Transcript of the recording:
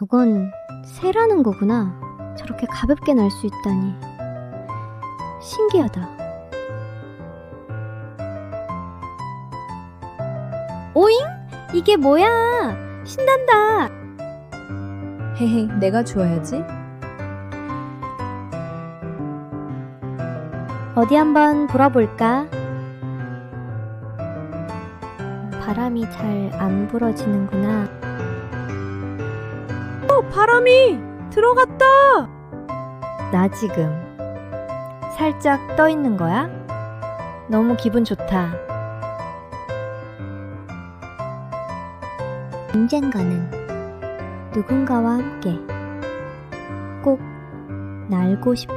저건 새라는 거구나. 저렇게 가볍게 날 수 있다니. 신기하다. 오잉? 이게 뭐야? 신난다. 헤헤, 내가 주어야지. 어디 한번 돌아볼까? 바람이 잘 안 불어지는구나. 어, 바람이 들어갔다. 나 지금 살짝 떠 있는 거야? 너무 기분 좋다. 언젠가는 누군가와 함께 꼭 날고 싶어.